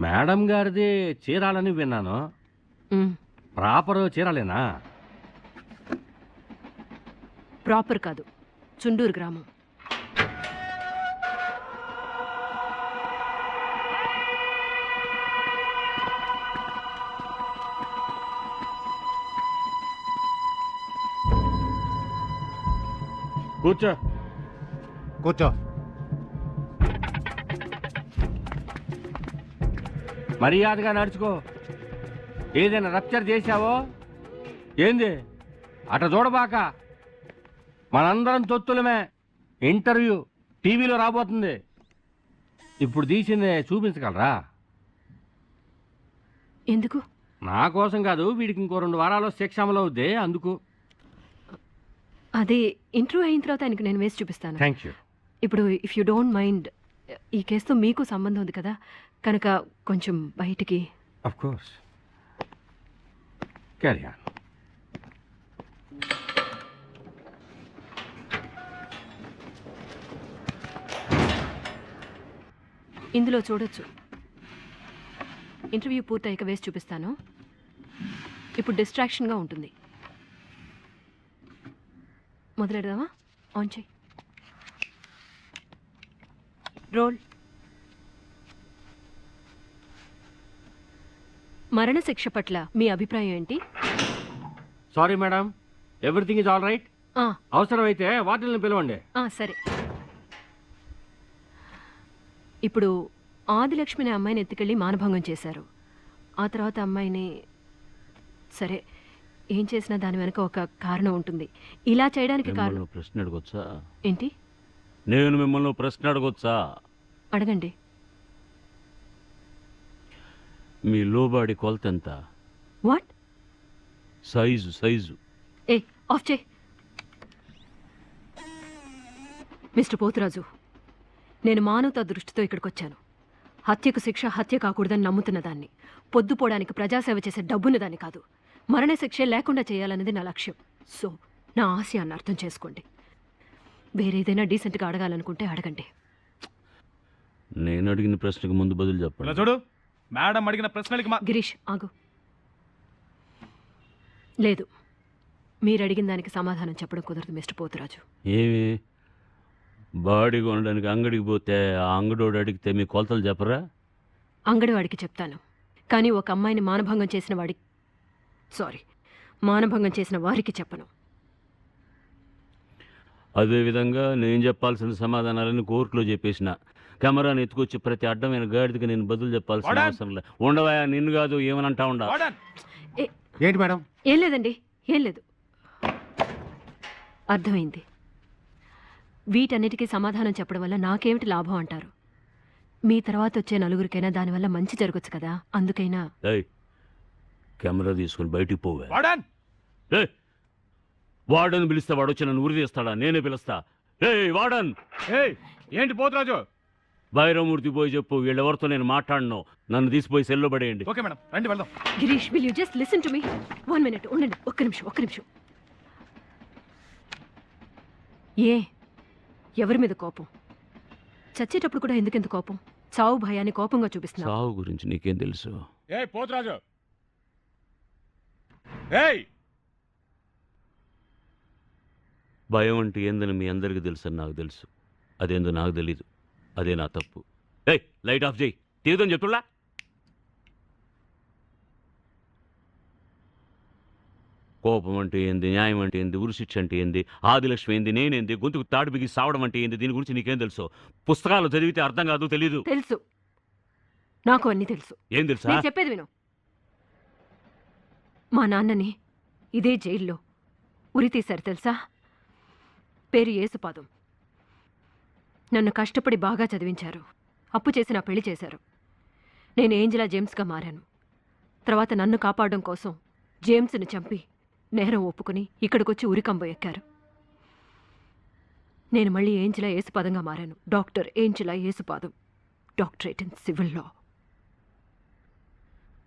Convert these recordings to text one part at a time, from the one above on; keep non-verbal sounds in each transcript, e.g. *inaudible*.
Madam గారిది చీరాలని విన్నాను. Proper చీరాలేనా? Proper కాదు చుండూరు గ్రామం. కూర్చో. కూర్చో. మర్యాదగా నడుచుకో. ఏదైనా రప్చర్ చేశావో? ఏంది? అట చూడబాక. మనందరం తొత్తులమే. ఇంటర్వ్యూ టీవీలో రాబోతుంది. ఇప్పుడు తీసిందే చూపించగలరా? ఎందుకు? నా కోసం కాదు వీడికి ఇంకో రెండు వారాల్లో శిక్ష అమలు అవుద్ది అందుకు. అదే ఇంటర్వ్యూ అయిన తర్వాత ఆయనకు నేను వేసి చూపిస్తాను. థ్యాంక్ యూ ఇప్పుడు ఇఫ్ యూ డోంట్ మైండ్ ఈ కేసుతో మీకు సంబంధం ఉంది కదా? కనుక కొంచెం బయటికి. అఫ్ కోర్స్ క్యారీ ఆన్ ఇందులో చూడొచ్చు. ఇంటర్వ్యూ పూర్తయ్యాక వేసి చూపిస్తాను. ఇప్పుడు డిస్ట్రాక్షన్గా ఉంటుంది. మొదలెడదామా? ఆన్ చేయి. రోల్. మరణశిక్ష పట్ల మీ అభిప్రాయం ఏంటి? Sorry madam everything is all right ఆ, అవసరమైతే వాటిని పిలవండి. ఆ, సరే. ఇప్పుడు ఆదిలక్ష్మి అనే అమ్మాయిని ఎత్తుకెళ్ళి మానభంగం చేశారు. ఆ తర్వాత అమ్మాయిని సరే ఏం చేసినా దాని వెనక ఒక కారణం ఉంటుంది. ఇలా చేయడానికి కారణం మిమ్మల్ని ప్రశ్న అడగొచ్చా? ఏంటి? నేను మిమ్మల్ని ప్రశ్న అడగొచ్చా? అడగండి. మీ లోబాడి కొలత ఎంత? What? Size size. A off చేయి. మిస్టర్ పోతురాజు నేను మానవతా దృష్టితో ఇక్కడికి వచ్చాను హత్యకు శిక్ష హత్య కాకూడదని నమ్ముతున్న దాన్ని. పొద్దుపోవడానికి ప్రజాసేవ చేసే డబ్బున్న దాన్ని కాదు. మరణ శిక్ష లేకుండా చేయాలన్నది నా లక్ష్యం. సో నా ఆశయాన్ని అర్థం చేసుకోండి. వేరేదైనా డీసెంట్గా అడగాలనుకుంటే అడగండి. నేను అడిగిన ప్రశ్నకు ముందు బదులు చెప్పండి. చూడు మేడం అడిగిన ప్రశ్నలకి మా గిరీష్ ఆగు. లేదు మీరు అడిగిన దానికి సమాధానం చెప్పడం కుదరదు మిస్టర్ పోతురాజు. ఏమి? బాడీ కొనడానికి అంగడికి పోతే ఆ అంగడోడు అడిగితే మీ కొలతలు చెప్పరా? అంగడివాడికి చెప్తాను. కానీ ఒక అమ్మాయిని మానభంగం చేసిన వాడి సారీ మానభంగం చేసిన వారికి చెప్పను. అదేవిధంగా నేను చెప్పాల్సిన సమాధానాలను కోర్టులో చెప్పేసిన. కెమెరాని ఎత్తుకొచ్చి ప్రతి అడ్డమైన గాడిదకి నేను బదులు చెప్పాల్సిన? అవసరం లే. ఉండవా నిన్ను కాదు ఏమనంటా ఉండా? ఏంటి మేడం? ఏం లేదండి ఏం లేదు. అర్థమైంది. వీటన్నిటికీ సమాధానం చెప్పడం వల్ల నాకేమిటి లాభం అంటారు? మీ తర్వాత వచ్చే నలుగురికైనా దానివల్ల మంచి జరగచ్చు కదా అందుకైనా ఏయ్ కెమెరా తీసుకుని బయటికి పోవే. వాడని పిలిస్తే వాడు వచ్చి నన్ను ఉరి తీస్తాడా నేనే పిలుస్తా. ఏయ్ వాడన్ ఏయ్ ఏంటి పోతురాజు? భైరవమూర్తి పోయి చెప్పు వీళ్ళెవరితో నేను మాట్లాడను. నన్ను తీసిపోయి సెల్లో పడేయండి. ఓకే మేడం రండి వెళ్దాం. Girish will you just listen to me? One minute ఉండండి ఒక్క నిమిషం ఒక్క నిమిషం. ఏ ఎవరి మీద కోపం? చచ్చేటప్పుడు కూడా ఎందుకెంత కోపం? చావు భయాన్ని కోపంగా చూపిస్తున్నావు. సావు గురించి నీకేం తెలుసు? ఏయ్ పోతురాజు! ఏయ్! భయం అంటే ఏందని మీ అందరికీ తెలుసు నాకు తెలుసు. అదేందో నాకు తెలీదు. అదే నా తప్పు. ఏయ్ లైట్ ఆఫ్ చేయి. తీరుదని చెప్తున్నా కోపం అంటే ఏంది? న్యాయం అంటే ఏంది? ఉరిశిక్ష అంటే ఏంది? ఆదిలక్ష్మి ఏంది? నేనేంది గొంతుకు తాడు బిగి సావడం అంటే ఏంది? దీని గురించి నీకేం తెలుసు? పుస్తకాలు చదివితే అర్థం కాదు తెలీదు. తెలుసు. నాకు అన్నీ తెలుసు. ఏం తెలుసా? నేను చెప్పేది విను. మా నాన్నని ఇదే జైల్లో ఉరి తీశారు తెలుసా? పేరు యేసుపాదం. నన్ను కష్టపడి బాగా చదివించారు. అప్పు చేసి నా పెళ్ళి చేశారు. నేను ఏంజిలా జేమ్స్గా మారాను. తర్వాత నన్ను కాపాడడం కోసం జేమ్స్ని చంపి నేరం ఒప్పుకుని ఇక్కడికొచ్చి ఉరికంబ ఎక్కారు. నేను మళ్ళీ ఏంజిలా ఏసుపాదంగా మారాను. Doctor Angela Esupadam doctorate in civil law.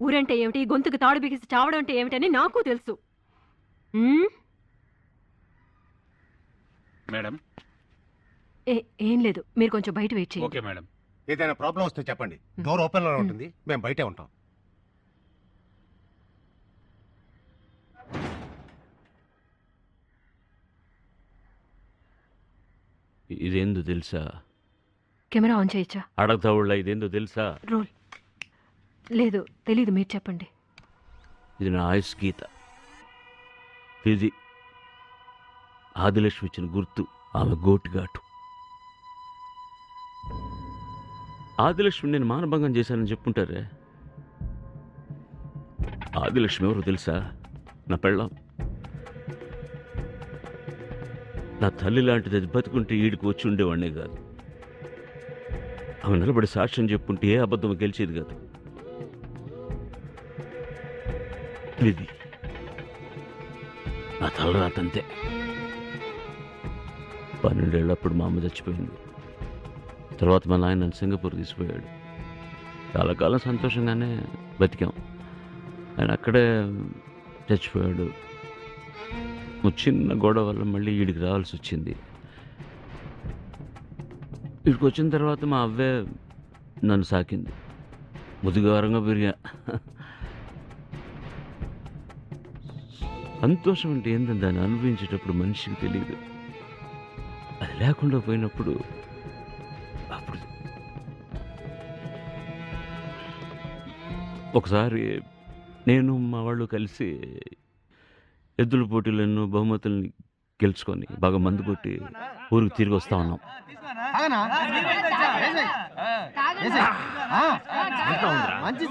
ఊరంటే ఏమిటి? గొంతుకు తాడు బిగిసి చావడం అంటే ఏమిటని నాకు తెలుసు. మేడం. ఏ- ఏం లేదు. మీరు కొంచెం బయట వెయిట్ చేయండి. Okay madam. ఏదైనా ప్రాబ్లం వస్తే చెప్పండి. డోర్ ఓపెన్లో ఉంటుంది. మేము బయటే ఉంటాం. ఇదేందో తెలుసా? కెమెరా ఆన్ చేయొచ్చా? అడగతావుళ్ళ ఇదేందో తెలుసా? రోల్. లేదు తెలీదు మీరు చెప్పండి. ఇది నా ఆయుష్ గీత. ఇది ఆదిలక్ష్మి ఇచ్చిన గుర్తు ఆమె గోటుగాటు. ఆదిలక్ష్మి నేను మానభంగం చేశానని చెప్పుంటారే? ఆదిలక్ష్మి ఎవరు తెలుసా? నా పెళ్ళం. నా తల్లి లాంటిది బతుకుంటే ఈడికి వచ్చి ఉండేవాడినే కాదు. ఆమె నిలబడి సాక్ష్యం చెప్పుంటే ఏ అబద్ధం గెలిచేది కాదు. ఇది నా తలరాతంతే. పన్నెండేళ్ళప్పుడు మా అమ్మ చచ్చిపోయింది. తర్వాత మా నాయన నన్ను సింగపూర్ తీసిపోయాడు చాలా కాలం సంతోషంగానే బతికాం. ఆయన అక్కడే చచ్చిపోయాడు. చిన్న గొడవ వల్ల మళ్ళీ వీడికి రావాల్సి వచ్చింది. వీడికి వచ్చిన తర్వాత మా అవ్వే నన్ను సాకింది. ముదుగారంగా పెరిగా. సంతోషం అంటే ఏందని దాన్ని అనుభవించేటప్పుడు మనిషికి తెలియదు. లేకుండా పోయినప్పుడు అప్పుడు ఒకసారి నేను మా వాళ్ళు కలిసి ఎద్దుల పోటీలు ఎన్నో బహుమతుల్ని గెలుచుకొని బాగా మందు కొట్టి ఊరికి తిరిగి వస్తా ఉన్నాం. మంచి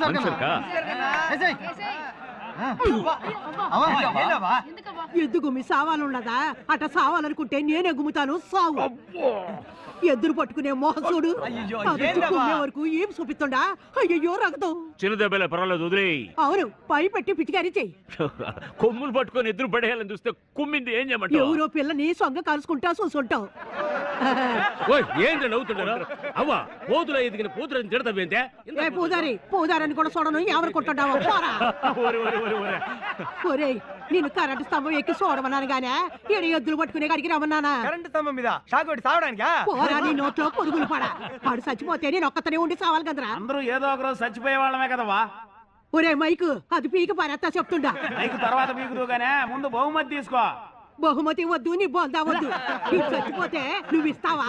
మనుషులకా? ఎద్దు గుమ్మి సావాలున్నదా? అట సావాలనుకుంటే నేనే గుమ్ముతాను సావు. ఎద్దురు పట్టుకునే అది గుమ్మే వరకు ఏం చూపిస్తుండా? అయ్యో రగతం. చిన్న దెబ్బలే పర్వాలేదు వదిలేయి. అవును పై పెట్టి పిచికారి చెయ్యి. కొమ్ములు పట్టుకొని ఎదురు పడేయాలని చూస్తే కుమ్మింది ఏం చేయమంటావు? ఎవరో పిల్లని సొంగ కలుసుకుంటా చూసుంటావు. ఏంటి నవ్వుతుంటారు అవ్వ పోతుల ఎదిగిన పోతులని తిడతావేంటే? ఏ పూజారి పూజారని కూడా చూడను ఎవరు కొట్టుంటావా పోరా. *laughs* ఒరేయ్ నేను కరెంటు స్తంభం ఎక్కి చూడమన్నాను గానే? ఈడ ఎద్దులు పట్టుకునే కాడికి రమ్మన్నానా? కరెంట్ స్తంభం మీద షాక్ కొట్టి సావడానికా? పోరా నీ నోట్లో పొరుగులు పడా. వాడు చచ్చిపోతే నేను ఒక్కతనే ఉండి సావాలి కదరా. అందరూ ఏదో ఒక రోజు చచ్చిపోయే వాళ్ళమే కదవా ఒరే మైకు అది పీక పారేస్తా చెప్తుండా. నీకు తర్వాత మీకుగానే ముందు బహుమతి తీసుకో. బహుమతి వద్దు నీ బొందా వద్దు. నీకు చచ్చిపోతే నువ్వు ఇస్తావా?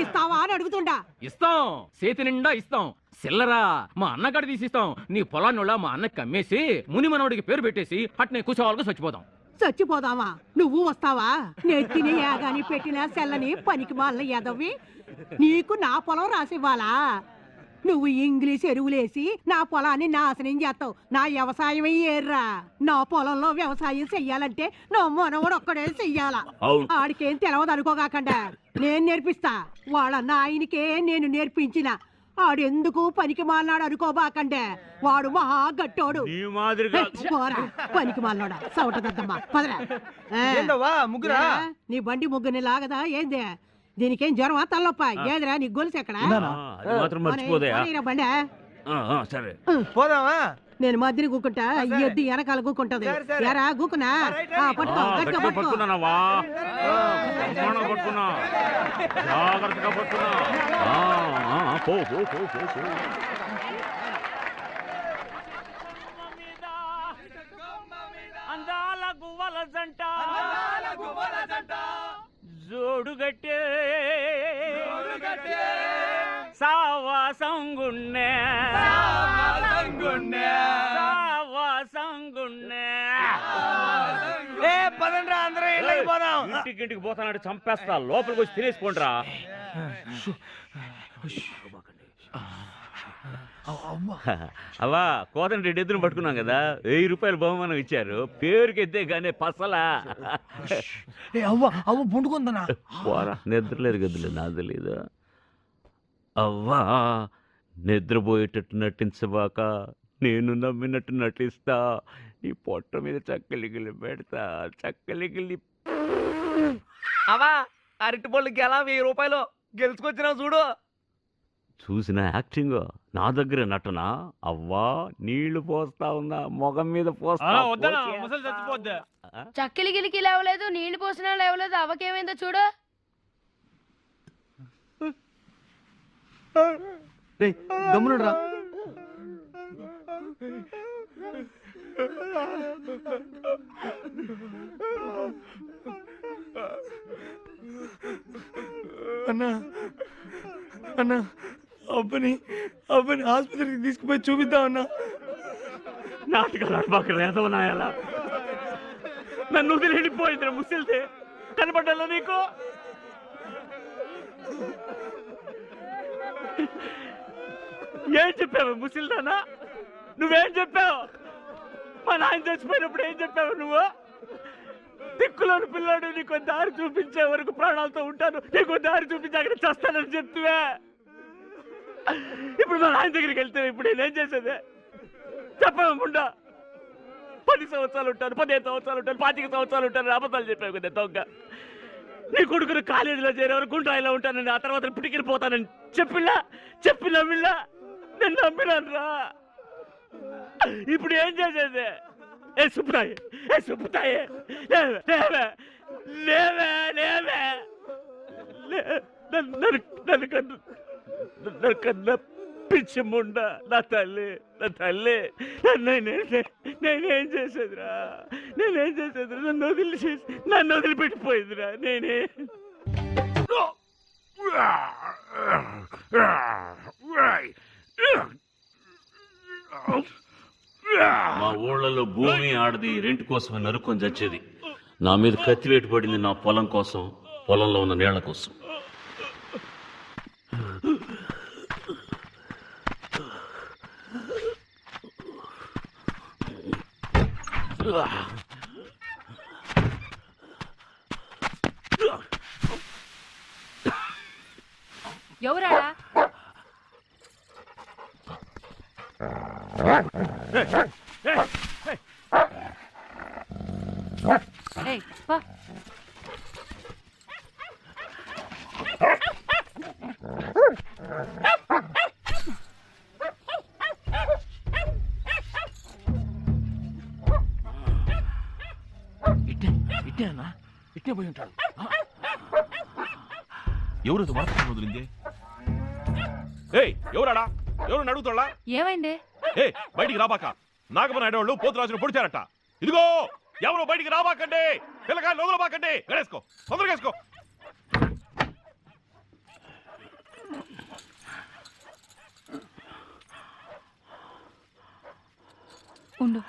ఇస్తావా అని అడుగుతుండా. ఇస్తాం. చేతి నిండా ఇస్తాం. సిల్లరా మా అన్నగాడి తీసిస్తాం. నీ పొలాన్ని మా అన్నకి కమ్మేసి ముని మనోడికి పేరు పెట్టేసి అట్నే కూర్చోవాలిగా చచ్చిపోదాం. చచ్చిపోదామా? నువ్వు వస్తావా? నెత్తిన యాగాని పెట్టిన సెల్లని పనికి మాల ఎదవి నీకు నా పొలం రాసివ్వాలా? నువ్వు ఇంగ్లీష్ ఎరువులేసి నా పొలాన్ని నాశనం చేస్తావు. నా వ్యవసాయం ఏర్రా నా పొలంలో వ్యవసాయం చెయ్యాలంటే నా మనవడు ఒక్కడే చెయ్యాలా? ఆడికేం తెలవదు అనుకోగాకండా నేను నేర్పిస్తా. వాళ్ళ నాయనికే నేను నేర్పించిన. ఆడెందుకు పనికి మాలినాడు అనుకోబాకండే. వాడు మహా గట్టోడు. నీ మాదిరిగా. పోరా. పనికి మాలినోడా? సౌటదద్దమ్మా పదరా. ఆ, ఏందవ్వా? ముగ్గురా? నీ బండి ముగ్గుని లాగదా? ఏందే? దీనికేం జ్వరమా? తల్లొప్ప ఏదిరా? నీ గొలుసు ఎక్కడ? ఆ, అది మాత్రం మర్చిపోదే బండి. ఆ, ఆ, సరే. పోదామా? నేను మధ్యని కూకుంటా. ఈ ఎద్దు వెనకాల కూకుంటది. సరే, సరే. ఎరా కూకునా? ఆ, రైట్, ఆ, రైట్. పట్టుకో ఆ, గట్టిగా గట్టిగా పట్టుకో. పట్టుకున్నానవ్వా. ఆ, బ్రహ్మాండంగా పట్టుకున్నా. జాగ్రత్తగా పట్టుకున్నా. ఆ, ఆ, ఆ, పో పో పో పో పో. అందాల గువ్వల జంట. జోడు గట్టే. సావాసం గున్నే సావాసం ఇంటికి ఇంటికి పోతానంటే చంపేస్తా. లోపలికి వచ్చి తినేసుకోండిరా. అవ్వా కోదండి రెడ్డి ఎద్దును పట్టుకున్నాం కదా. వెయ్యి రూపాయలు బహుమానం ఇచ్చారు. పేరుకి ఎద్దే కానీ పసలా. ఏ అవ్వ అవ్వ పుండుకుందనా? పోరా నిద్రలేదు గదులు నా తెలీదు. అవ్వా నిద్రపోయేటట్టు నటించబాక నేను నమ్మినట్టు నటిస్తా. నీ పొట్ట మీద చక్కలిగిలి పెడతా. చక్కలిగిలి అవా అరటి పళ్ళకి ఎలా వెయ్యి రూపాయలు గెలుచుకొచ్చినావు చూడు. చూసిన యాక్టింగ్ నా దగ్గర నటన అవ్వా నీళ్ళు పోస్తా ఉన్నా మొగం మీద పోస్తా? చక్కిలి గిలికి లేవలేదు నీళ్ళు పోసినా లేవలేదు అవకేమైందో చూడు. గమ్మునురా అన్నా అన్నా అబ్బని అబ్బని ఆసుపత్రికి తీసుకుపోయి చూపిద్దాం అన్నా. నాటకాలు ఆడబాక రేదవనాయాలా నన్ను వదిలి ముసిల్తే కనపడ్డాలా నీకు? ఏం చెప్పావు ముసిల్దానా? నువ్వేం చెప్పావు? మా నాయన చచ్చిపోయినప్పుడు ఏం చెప్పావు నువ్వు? దిక్కులోని పిల్లాడు నీకు దారి చూపించే వరకు ప్రాణాలతో ఉంటాను. నీకు దారి చూపించాక చేస్తానని చెప్తువే. ఇప్పుడు మా నాయన దగ్గరికి వెళ్తే ఇప్పుడు నేనేం చేసేది? చెప్పావు పది సంవత్సరాలు ఉంటాను పదిహేను సంవత్సరాలు ఉంటాను పాతిక సంవత్సరాలు ఉంటాను అబద్ధాలు చెప్పావు కదా దొంగ. నీ కొడుకును కాలేజీలో చేరేవారు గుండ్రాయిలో ఉంటానని ఆ తర్వాత పిటికిని పోతానని చెప్పిలా చెప్పినా వీళ్ళ నేను నమ్మినాను రా ఇప్పుడు ఏం చేసేది? ఏ సుబ్బుతాయి ఏ సుబ్బుతాయి లేవే లేవే లేవే లేవే లే- నన్ను నన్ను- నన్ను కన్ను నన్ను కన్న పిచ్చి ముండ నా తల్లి నా తల్లి నన్ను నేనే నేనేం చేసేదిరా నేనేం చేసేదిరా నన్ను వదిలిచేసి నన్ను వదిలిపెట్టిపోయిందిరా నేనే మా ఊళ్ళలో భూమి ఆడది రెంట్ కోసమే నరుక్కొని చచ్చేది. నా మీద కత్తివేటు పడింది నా పొలం కోసం పొలంలో ఉన్న నీళ్ళ కోసం. ఎవరాడా ఏయ్, పా. ఇట్టే ఇట్టే అన్నా ఇట్టే పోయి ఉంటాడు ఎవరు వరద వదిలింది ఏయ్ ఎవరాడా? ఎవరు అడుగుతాడా ఏమైంది? ఏ బయటికి రాబాక. నాగమని అడవాళ్ళు పోతురాజును పొడిచారట. ఇదిగో ఎవరు బయటికి రాబాకండి? పిల్లకాయలు వదలబాకండి గడేసుకో తొందరగా వేసుకో. ఉండు.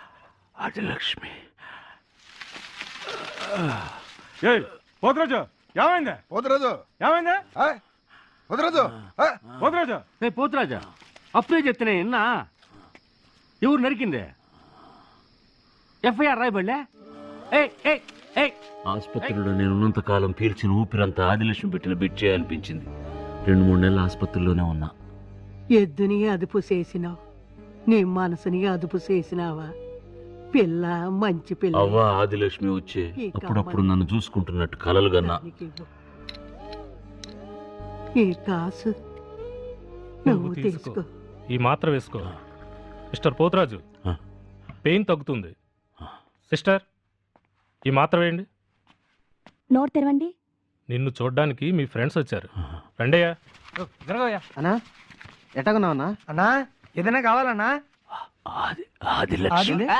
ఆదిలక్ష్మి. పోతురాజు ఏమైంది? వదరదు ఏమైంది? వదరదు పోతురాజు. రే పోతురాజా. అప్పుడే చెప్తున్నా ఎన్నా ఎవరు నరికిందే? ఎఫ్ఐఆర్ రాయబడలే? ఏ ఏ ఏ ఆసుపత్రిలో నేను ఉన్నంతకాలం పీల్చిన ఊపిరంతా ఆదిలక్ష్మి పెట్టిన బిడ్చే అనిపించింది. రెండు మూడు నెలలు ఆసుపత్రిలోనే ఉన్నా. ఎద్దుని అదుపు చేసినావు. నీ మనసుని అదుపు చేసినావా? పిల్ల మంచి పిల్ల. అవ్వ ఆదిలక్ష్మి వచ్చే. అప్పుడప్పుడు నన్ను చూసుకుంటున్నట్టు కలలు కన్నా. ఈ కాసు నువ్వు తీసుకో. ఈ మాత్ర వేసుకో. మిస్టర్ పోతురాజు. పెయిన్ తగ్గుతుంది. సిస్టర్ ఈ మాత్ర వేయండి. నోట్ తెరవండి. నిన్ను చూడ్డానికి మీ ఫ్రెండ్స్ వచ్చారు. రండయ్యా. అన్నా అన్నా? అన్నా ఏదైనా కావాలన్నా? ఆది అర్థమైంది. *laughs*